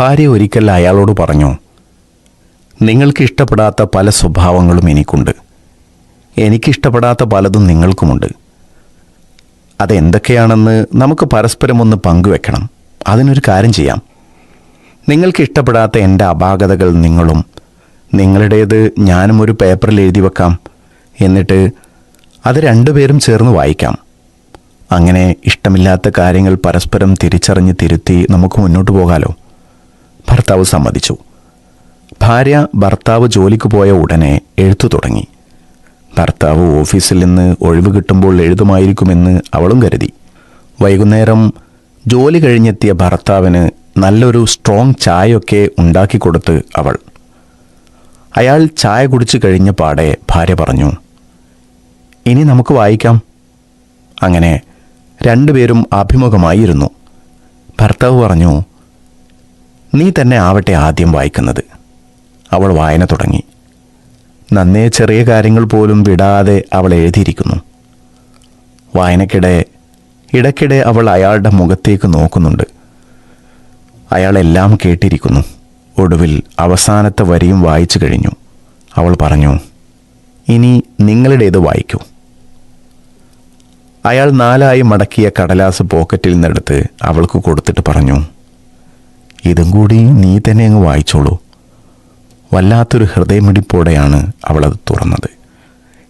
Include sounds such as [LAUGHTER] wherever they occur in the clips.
ഭാര്യ ഒരിക്കൽ അയാളോട് പറഞ്ഞു നിങ്ങൾക്ക് ഇഷ്ടപ്പെടാത്ത പല സ്വഭാവങ്ങളും എനിക്കുണ്ട്. എനിക്കിഷ്ടപ്പെടാത്ത പലതും നിങ്ങൾക്കുമുണ്ട്. അതെന്തൊക്കെയാണെന്ന് നമുക്ക് പരസ്പരം ഒന്ന് പങ്കുവെക്കണം. അതിനൊരു കാര്യം ചെയ്യാം. നിങ്ങൾക്ക് ഇഷ്ടപ്പെടാത്ത എന്റെ അപാകതകൾ നിങ്ങളും നിങ്ങളുടേത് ഞാനും ഒരു പേപ്പറിൽ എഴുതി വെക്കാം. എന്നിട്ട് അത് രണ്ടുപേരും ചേർന്ന് വായിക്കാം. അങ്ങനെ ഇഷ്ടമില്ലാത്ത കാര്യങ്ങൾ പരസ്പരം തിരിച്ചറിഞ്ഞ് തിരുത്തി നമുക്ക് മുന്നോട്ട് പോകാലോ. ഭർത്താവ് സമ്മതിച്ചു. ഭാര്യ ഭർത്താവ് ജോലിക്ക് പോയ ഉടനെ എഴുത്തു തുടങ്ങി. ഭർത്താവ് ഓഫീസിൽ നിന്ന് ഒഴിവ് കിട്ടുമ്പോൾ എഴുതുമായിരിക്കുമെന്ന് അവളും കരുതി. വൈകുന്നേരം ജോലി കഴിഞ്ഞെത്തിയ ഭർത്താവിന് നല്ലൊരു സ്ട്രോങ് ചായയൊക്കെ ഉണ്ടാക്കിക്കൊടുത്ത് അവൾ. അയാൾ ചായ കുടിച്ചു കഴിഞ്ഞ പാടെ ഭാര്യ പറഞ്ഞു ഇനി നമുക്ക് വായിക്കാം. അങ്ങനെ രണ്ടുപേരും അഭിമുഖമായിരുന്നു. ഭർത്താവ് പറഞ്ഞു നീ തന്നെ ആവട്ടെ ആദ്യം വായിക്കുന്നത്. അവൾ വായന തുടങ്ങി. നന്നേ ചെറിയ കാര്യങ്ങൾ പോലും വിടാതെ അവൾ എഴുതിയിരിക്കുന്നു. വായനക്കിടെ ഇടയ്ക്കിടെ അവൾ അയാളുടെ മുഖത്തേക്ക് നോക്കുന്നുണ്ട്. അയാളെല്ലാം കേട്ടിരിക്കുന്നു. ഒടുവിൽ അവസാനത്തെ വരിയും വായിച്ചു കഴിഞ്ഞു. അവൾ പറഞ്ഞു ഇനി നിങ്ങളുടേത് വായിക്കൂ. അയാൾ നാലായി മടക്കിയ കടലാസ് പോക്കറ്റിൽ നിന്നെടുത്ത് അവൾക്ക് കൊടുത്തിട്ട് പറഞ്ഞു ഇതും കൂടി നീ തന്നെ അങ്ങ് വായിച്ചോളൂ. വല്ലാത്തൊരു ഹൃദയമിടിപ്പോടെയാണ് അവളത് തുറന്നത്.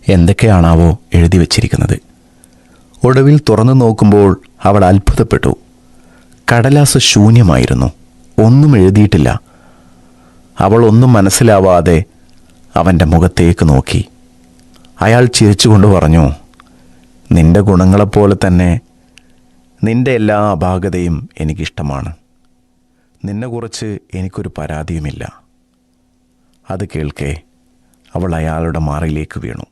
എന്തൊക്കെയാണാവോ എഴുതി വച്ചിരിക്കുന്നത്. ഒടുവിൽ തുറന്നു നോക്കുമ്പോൾ അവൾ അത്ഭുതപ്പെട്ടു. കടലാസ് ശൂന്യമായിരുന്നു. ഒന്നും എഴുതിയിട്ടില്ല. അവൾ ഒന്നും മനസ്സിലാവാതെ അവന്റെ മുഖത്തേക്ക് നോക്കി. അയാൾ ചിരിച്ചുകൊണ്ട് പറഞ്ഞു നിന്റെ ഗുണങ്ങളെപ്പോലെ തന്നെ നിന്റെ എല്ലാ അപാകതയും എനിക്കിഷ്ടമാണ്. നിന്നെക്കുറിച്ച് എനിക്കൊരു പരാതിയുമില്ല. അത് കേൾക്കെ അവൾ അയാളുടെ മാറിലേക്ക് വീണു.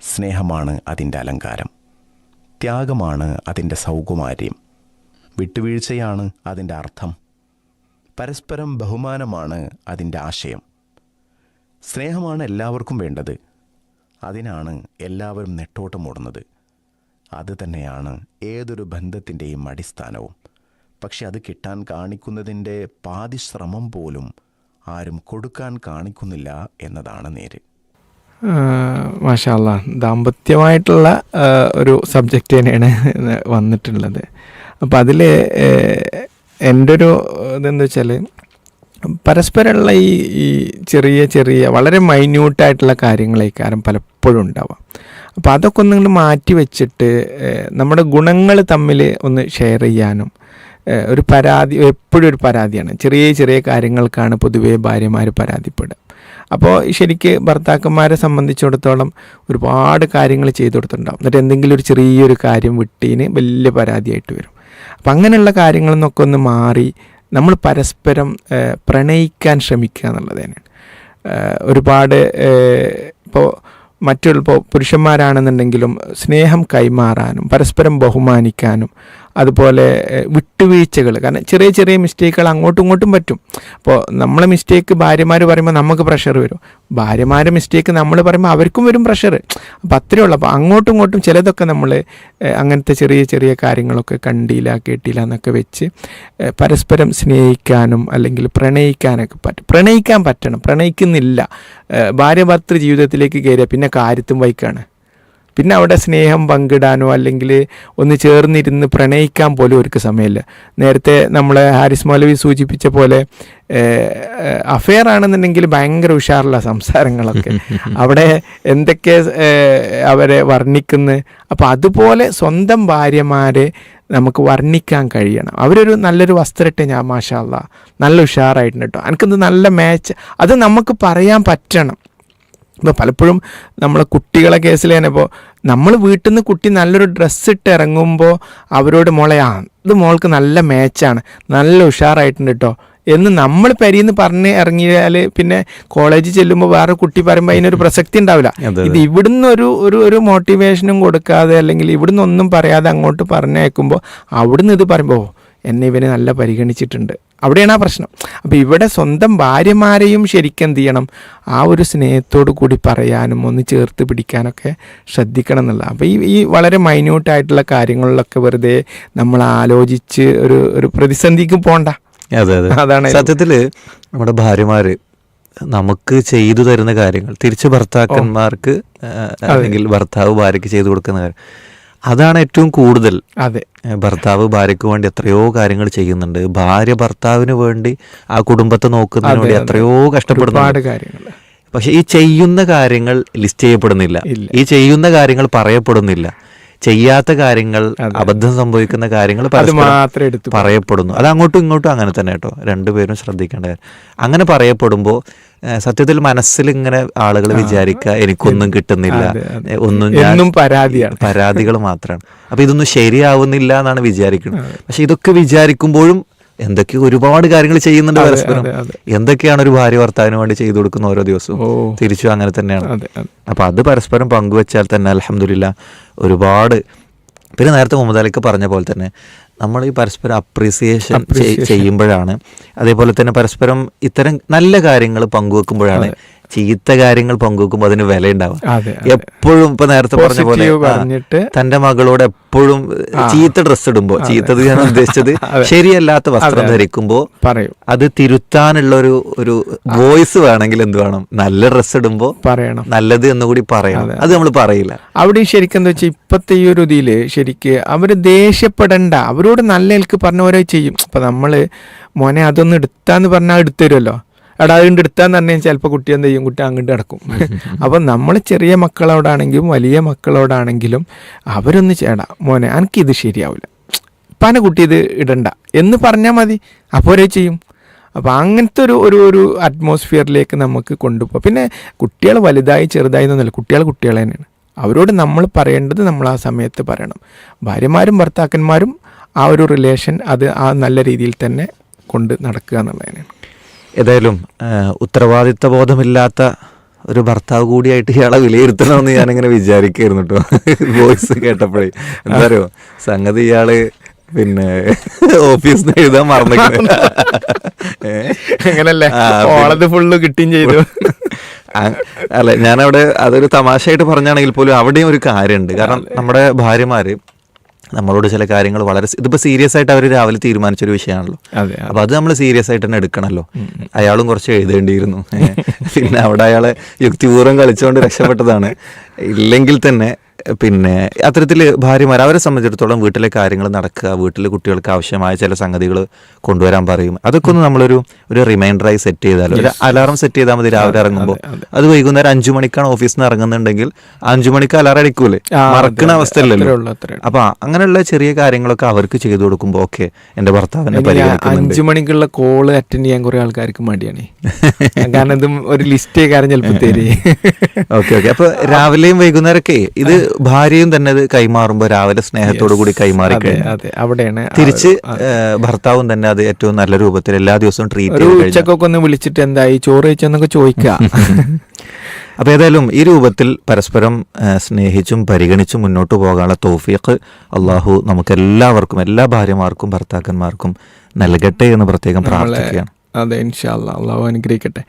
സ്നേഹമാണ് അതിന്റെ അലങ്കാരം. ത്യാഗമാണ് അതിന്റെ സൗകുമാര്യം. വിട്ടുവീഴ്ചയാണ് അതിന്റെ അർത്ഥം. പരസ്പരം ബഹുമാനമാണ് അതിന്റെ ആശയം. സ്നേഹമാണ് എല്ലാവർക്കും വേണ്ടത്. അതിനാണ് എല്ലാവരും നെട്ടോട്ടമോടുന്നത് അത് തന്നെയാണ് ഏതൊരു ബന്ധത്തിന്റെയും അടിസ്ഥാനവും. പക്ഷെ അത് കിട്ടാൻ കാണിക്കുന്നതിന്റെ പാതി ശ്രമം പോലും ആരും കൊടുക്കാൻ കാണിക്കുന്നില്ല എന്നതാണ് നേര്. മാഷാല്ല ദാമ്പത്യമായിട്ടുള്ള ഒരു സബ്ജക്റ്റ് തന്നെയാണ് വന്നിട്ടുള്ളത്. അപ്പോൾ അതിൽ എന്റെ ഒരു ഇതെന്താ വെച്ചാൽ പരസ്പരമുള്ള ഈ ഈ ചെറിയ ചെറിയ വളരെ മൈന്യൂട്ടായിട്ടുള്ള കാര്യങ്ങളേക്കാരം പലപ്പോഴും ഉണ്ടാവാം. അപ്പോൾ അതൊക്കെ ഒന്നിങ്ങോട്ട് മാറ്റി വെച്ചിട്ട് നമ്മുടെ ഗുണങ്ങൾ തമ്മിൽ ഒന്ന് ഷെയർ ചെയ്യാനും ഒരു പരാതി എപ്പോഴും ഒരു പരാതിയാണ്. ചെറിയ ചെറിയ കാര്യങ്ങൾക്കാണ് പൊതുവേ ഭാര്യമാർ പരാതിപ്പെടുക. അപ്പോൾ ശരിക്ക് ഭർത്താക്കന്മാരെ സംബന്ധിച്ചിടത്തോളം ഒരുപാട് കാര്യങ്ങൾ ചെയ്തു കൊടുത്തിട്ടുണ്ടാവും എന്നിട്ട് എന്തെങ്കിലും ഒരു ചെറിയൊരു കാര്യം വിട്ടീന് വലിയ പരാതിയായിട്ട് വരും. അപ്പം അങ്ങനെയുള്ള കാര്യങ്ങളിൽ നിന്നൊക്കെ ഒന്ന് മാറി നമ്മൾ പരസ്പരം പ്രണയിക്കാൻ ശ്രമിക്കുക എന്നുള്ളത് തന്നെയാണ്. ഒരുപാട് ഇപ്പോൾ മറ്റുള്ള ഇപ്പോൾ പുരുഷന്മാരാണെന്നുണ്ടെങ്കിലും സ്നേഹം കൈമാറാനും പരസ്പരം ബഹുമാനിക്കാനും അതുപോലെ വിട്ടുവീഴ്ചകൾ. കാരണം ചെറിയ ചെറിയ മിസ്റ്റേക്കുകൾ അങ്ങോട്ടും ഇങ്ങോട്ടും പറ്റും. അപ്പോൾ നമ്മളെ മിസ്റ്റേക്ക് ഭാര്യമാർ പറയുമ്പോൾ നമുക്ക് പ്രഷർ വരും. ഭാര്യമാരുടെ മിസ്റ്റേക്ക് നമ്മൾ പറയുമ്പോൾ അവർക്കും വരും പ്രഷർ അപ്പോൾ അത്രയേ ഉള്ളൂ. അപ്പോൾ അങ്ങോട്ടും ഇങ്ങോട്ടും ചിലതൊക്കെ നമ്മൾ അങ്ങനത്തെ ചെറിയ ചെറിയ കാര്യങ്ങളൊക്കെ കണ്ടില്ല കേട്ടില്ല എന്നൊക്കെ വെച്ച് പരസ്പരം സ്നേഹിക്കാനും അല്ലെങ്കിൽ പ്രണയിക്കാനൊക്കെ പറ്റും. പ്രണയിക്കാൻ പറ്റണം. പ്രണയിക്കുന്നില്ല. ഭാര്യ ഭർത്തൃ ജീവിതത്തിലേക്ക് കയറിയ പിന്നെ കാര്യത്തും വൈക്കാണ്. പിന്നെ അവിടെ സ്നേഹം പങ്കിടാനോ അല്ലെങ്കിൽ ഒന്ന് ചേർന്നിരുന്ന് പ്രണയിക്കാൻ പോലും അവർക്ക് സമയമില്ല. നേരത്തെ നമ്മൾ ഹാരിസ് മൗലവി സൂചിപ്പിച്ച പോലെ അഫെയർ ആണെന്നുണ്ടെങ്കിൽ ഭയങ്കര ഉഷാറുള്ള സംസാരങ്ങളൊക്കെ. [LAUGHS] അവിടെ എന്തൊക്കെ അവരെ വർണിക്കുന്നു. അപ്പോൾ അതുപോലെ സ്വന്തം ഭാര്യമാരെ നമുക്ക് വർണിക്കാൻ കഴിയണം. അവരൊരു നല്ലൊരു വസ്ത്രമിട്ട് ഞാൻ മാഷാല്ല നല്ല ഉഷാറായിട്ടുണ്ട് കേട്ടോ. എനിക്കിത് നല്ല മാച്ച് അത് നമുക്ക് പറയാൻ പറ്റണം. ഇപ്പോൾ പലപ്പോഴും നമ്മളെ കുട്ടികളെ കേസിൽ തന്നെ ഇപ്പോൾ നമ്മൾ വീട്ടിൽ നിന്ന് കുട്ടി നല്ലൊരു ഡ്രസ്സ് ഇട്ട് ഇറങ്ങുമ്പോൾ അവരോട് മോളെ ആ ഇത് മോൾക്ക് നല്ല മാച്ചാണ് നല്ല ഉഷാറായിട്ടുണ്ട് കേട്ടോ എന്ന് നമ്മൾ പെരിയെന്ന് പറഞ്ഞ് ഇറങ്ങിയാൽ പിന്നെ കോളേജിൽ ചെല്ലുമ്പോൾ വേറെ കുട്ടി പറയുമ്പോൾ അതിനൊരു പ്രസക്തി ഉണ്ടാവില്ല. ഇത് ഇവിടുന്ന് ഒരു ഒരു ഒരു മോട്ടിവേഷനും കൊടുക്കാതെ അല്ലെങ്കിൽ ഇവിടുന്ന് ഒന്നും പറയാതെ അങ്ങോട്ട് പറഞ്ഞേക്കുമ്പോൾ അവിടുന്ന് ഇത് പറയുമ്പോൾ "ഓ, എന്നെ ഇവന് നല്ല പരിഗണിച്ചിട്ടുണ്ട്. അവിടെയാണ് ആ പ്രശ്നം. അപ്പോൾ ഇവിടെ സ്വന്തം ഭാര്യമാരെയും ശരിക്കും എന്ത് ചെയ്യണം? ആ ഒരു സ്നേഹത്തോടു കൂടി പറയാനും ഒന്ന് ചേർത്ത് പിടിക്കാനൊക്കെ ശ്രദ്ധിക്കണം എന്നുള്ള. അപ്പോൾ ഈ ഈ വളരെ മൈന്യൂട്ടായിട്ടുള്ള കാര്യങ്ങളിലൊക്കെ വെറുതെ നമ്മൾ ആലോചിച്ച് ഒരു ഒരു പ്രതിസന്ധിക്ക് പോകണ്ട അതെ അതെ. അതാണ്. സത്യത്തിൽ നമ്മുടെ ഭാര്യമാർ നമുക്ക് ചെയ്തു തരുന്ന കാര്യങ്ങൾ തിരിച്ച് ഭർത്താക്കന്മാർക്ക് അല്ലെങ്കിൽ ഭർത്താവ് ഭാര്യയ്ക്ക് ചെയ്തു കൊടുക്കുന്ന കാര്യം. അതാണ് ഏറ്റവും കൂടുതൽ. അതെ. ഭർത്താവ് ഭാര്യയ്ക്ക് വേണ്ടി എത്രയോ കാര്യങ്ങൾ ചെയ്യുന്നുണ്ട്. ഭാര്യ ഭർത്താവിന് വേണ്ടി ആ കുടുംബത്തെ നോക്കുന്നതിന് വേണ്ടി. എത്രയോ കഷ്ടപ്പെടുന്ന കാര്യങ്ങൾ പക്ഷെ ഈ ചെയ്യുന്ന കാര്യങ്ങൾ ലിസ്റ്റ് ചെയ്യപ്പെടുന്നില്ല. ഈ ചെയ്യുന്ന കാര്യങ്ങൾ പറയപ്പെടുന്നില്ല. ചെയ്യാത്ത കാര്യങ്ങൾ. അബദ്ധം സംഭവിക്കുന്ന കാര്യങ്ങൾ പറയപ്പെടുന്നു. അത് അങ്ങോട്ടും ഇങ്ങോട്ടും അങ്ങനെ തന്നെ കേട്ടോ. രണ്ടുപേരും ശ്രദ്ധിക്കേണ്ട കാര്യം. അങ്ങനെ പറയപ്പെടുമ്പോൾ സത്യത്തിൽ മനസ്സിൽ ഇങ്ങനെ ആളുകൾ വിചാരിക്കുക എനിക്കൊന്നും കിട്ടുന്നില്ല ഒന്നും ഞാൻ പരാതിയാണ്. പരാതികൾ മാത്രമാണ്. അപ്പൊ ഇതൊന്നും ശരിയാവുന്നില്ല എന്നാണ് വിചാരിക്കുന്നത്. പക്ഷെ ഇതൊക്കെ വിചാരിക്കുമ്പോഴും എന്തൊക്കെയോ ഒരുപാട് കാര്യങ്ങൾ ചെയ്യുന്നുണ്ട് പരസ്പരം. എന്തൊക്കെയാണ് ഒരു ഭാര്യ ഭർത്താവിന് വേണ്ടി ചെയ്തു കൊടുക്കുന്ന ഓരോ ദിവസവും? തിരിച്ചു അങ്ങനെ തന്നെയാണ്. അപ്പൊ അത് പരസ്പരം പങ്കുവെച്ചാൽ തന്നെ അലഹമില്ല ഒരുപാട് പിന്നെ നേരത്തെ മുഹമ്മദ് പറഞ്ഞ പോലെ തന്നെ നമ്മൾ ഈ പരസ്പരം അപ്രീസിയേഷൻ. ചെയ്യുമ്പോഴാണ് അതേപോലെ തന്നെ പരസ്പരം ഇത്തരം നല്ല കാര്യങ്ങൾ പങ്കുവെക്കുമ്പോഴാണ് ചീത്ത കാര്യങ്ങൾ പങ്കുവെക്കുമ്പോൾ അതിന് വില അതെ. എപ്പോഴും ഇപ്പൊ നേരത്തെ പറഞ്ഞ പോലെ തന്റെ മകളോട് എപ്പോഴും ചീത്ത ഡ്രസ്സ് ഇടുമ്പോ ചീത്തത് ഞാൻ ഉദ്ദേശിച്ചത് [LAUGHS] ശരിയല്ലാത്ത വസ്ത്രം ധരിക്കുമ്പോൾ അതെ. ധരിക്കുമ്പോ പറയൂ. അത് തിരുത്താനുള്ള ഒരു ഒരു വോയിസ് വേണമെങ്കിൽ എന്ത് വേണം? നല്ല ഡ്രസ്സ് ഇടുമ്പോ പറയണം. നല്ലത് എന്നുകൂടി പറയണം. അത്. നമ്മൾ പറയില്ല. അവിടെ ശരിക്കും എന്താ വെച്ചാൽ ഇപ്പത്തെ ഈ ഒരു ഇതിൽ ശരിക്ക് അവർ ദേഷ്യപ്പെടണ്ട. അവരോട് നല്ല നിലയ്ക്ക് പറഞ്ഞ ഓരോ ചെയ്യും. അപ്പൊ നമ്മൾ മോനെ അതൊന്നും എടുത്താന്ന് പറഞ്ഞാൽ എടുത്തു തരുമല്ലോ. എടാ അതുകൊണ്ട് എടുത്താന്ന് പറഞ്ഞാൽ ചിലപ്പോൾ കുട്ടി എന്ത് ചെയ്യും? കുട്ടി അങ്ങോട്ട് കിടക്കും [LAUGHS] അപ്പം നമ്മൾ ചെറിയ മക്കളോടാണെങ്കിലും വലിയ മക്കളോടാണെങ്കിലും അവരൊന്ന് ചേടാ മോനെ എനിക്കിത് ശരിയാവില്ല പന കുട്ടി ഇത് ഇടണ്ട. എന്ന് പറഞ്ഞാൽ മതി. അപ്പോൾ ഒരേ ചെയ്യും. അപ്പോൾ അങ്ങനത്തെ ഒരു ഒരു ഒരു അറ്റ്മോസ്ഫിയറിലേക്ക് നമുക്ക് കൊണ്ടുപോകാം പിന്നെ കുട്ടികൾ വലുതായി ചെറുതായി എന്നല്ല കുട്ടികൾ കുട്ടികൾ തന്നെയാണ്. അവരോട് നമ്മൾ പറയേണ്ടത് നമ്മൾ ആ സമയത്ത് പറയണം. ഭാര്യമാരും ഭർത്താക്കന്മാരും ആ ഒരു റിലേഷൻ അത് ആ നല്ല രീതിയിൽ തന്നെ കൊണ്ട് നടക്കുക എന്നുള്ളതാണ് ഏതായാലും ഉത്തരവാദിത്വ ഉത്തരവാദിത്ത ബോധമില്ലാത്ത ഒരു ഭർത്താവ് കൂടിയായിട്ട് ഇയാളെ വിലയിരുത്തണമെന്ന് ഞാനിങ്ങനെ വിചാരിക്കായിരുന്നു കേട്ടോ വോയിസ് കേട്ടപ്പോഴേ. എന്താ പറയുക സംഗതി ഇയാൾ പിന്നെ ഓഫീസിൽ നിന്ന് എഴുതാൻ മറന്നിട്ടുണ്ട് അങ്ങനല്ലേ [LAUGHS] ഫുള്ള് കിട്ടുകയും ചെയ്തു. അല്ല ഞാനവിടെ അതൊരു തമാശയായിട്ട് പറഞ്ഞാണെങ്കിൽ പോലും അവിടെയും ഒരു കാര്യമുണ്ട്. കാരണം നമ്മുടെ ഭാര്യമാര് നമ്മളോട് ചില കാര്യങ്ങൾ വളരെ ഇതിപ്പോ സീരിയസ് ആയിട്ട് അവർ രാവിലെ തീരുമാനിച്ചൊരു വിഷയമാണല്ലോ. അതെ അപ്പൊ അത് നമ്മൾ സീരിയസ് ആയിട്ട് തന്നെ എടുക്കണല്ലോ അയാളും കുറച്ച് എഴുതേണ്ടിയിരുന്നു. [LAUGHS] പിന്നെ അവിടെ അയാളെ യുക്തിപൂർവം കളിച്ചുകൊണ്ട് രക്ഷപ്പെട്ടതാണ്. ഇല്ലെങ്കിൽ തന്നെ പിന്നെ അത്തരത്തിൽ ഭാര്യമാർ അവരെ സംബന്ധിച്ചിടത്തോളം വീട്ടിലെ കാര്യങ്ങൾ നടക്കുക വീട്ടിൽ കുട്ടികൾക്ക് ആവശ്യമായ ചില സംഗതികൾ കൊണ്ടുവരാൻ പറയും. അതൊക്കെ ഒന്ന് നമ്മളൊരു ഒരു റിമൈൻഡറായി സെറ്റ് ചെയ്താൽ ഒരു അലാറം സെറ്റ് ചെയ്താൽ മതി രാവിലെ ഇറങ്ങുമ്പോൾ അത് വൈകുന്നേരം അഞ്ചു മണിക്കാണ് ഓഫീസിൽ നിന്ന് ഇറങ്ങുന്നുണ്ടെങ്കിൽ അഞ്ചു മണിക്ക് അലാറം അടിക്കൂലേ? മറക്കുന്ന ഉള്ളൂ. അപ്പൊ അങ്ങനെയുള്ള ചെറിയ കാര്യങ്ങളൊക്കെ അവർക്ക് ചെയ്തു കൊടുക്കുമ്പോൾ ഓക്കെ എന്റെ ഭർത്താവിനെ അഞ്ചു മണിക്കുള്ള കോൾ അറ്റൻഡ് ചെയ്യാൻ കുറെ ആൾക്കാർക്ക് മടിയാണ്. കാരണം ഇതും ഒരു ലിസ്റ്റ് കാര്യം ചിലപ്പോൾ തരേ ഓക്കെ ഓക്കെ. അപ്പൊ രാവിലെയും വൈകുന്നേരമൊക്കെ ഇത് ഭാര്യയും തന്നെ അത് കൈമാറുമ്പോ രാവിലെ സ്നേഹത്തോടു കൂടി കൈമാറി അവിടെയാണ് തിരിച്ച് ഭർത്താവും തന്നെ അത് ഏറ്റവും നല്ല രൂപത്തിൽ എല്ലാ ദിവസവും ട്രീറ്റ് ഉച്ചക്കൊക്കെ ഒന്ന് വിളിച്ചിട്ട് എന്തായി? ചോറ് കഴിച്ചെന്നൊക്കെ ചോദിക്കുക [LAUGHS] അപ്പൊ ഏതായാലും ഈ രൂപത്തിൽ പരസ്പരം സ്നേഹിച്ചും പരിഗണിച്ചും മുന്നോട്ട് പോകാനുള്ള തോഫിയൊക്കെ അള്ളാഹു നമുക്ക് എല്ലാവർക്കും എല്ലാ ഭാര്യമാർക്കും ഭർത്താക്കന്മാർക്കും നൽകട്ടെ എന്ന് പ്രത്യേകം പ്രാർത്ഥിക്കുകയാണ്. അതെ ഇൻഷാല്ല അള്ളാഹു അനുഗ്രഹിക്കട്ടെ.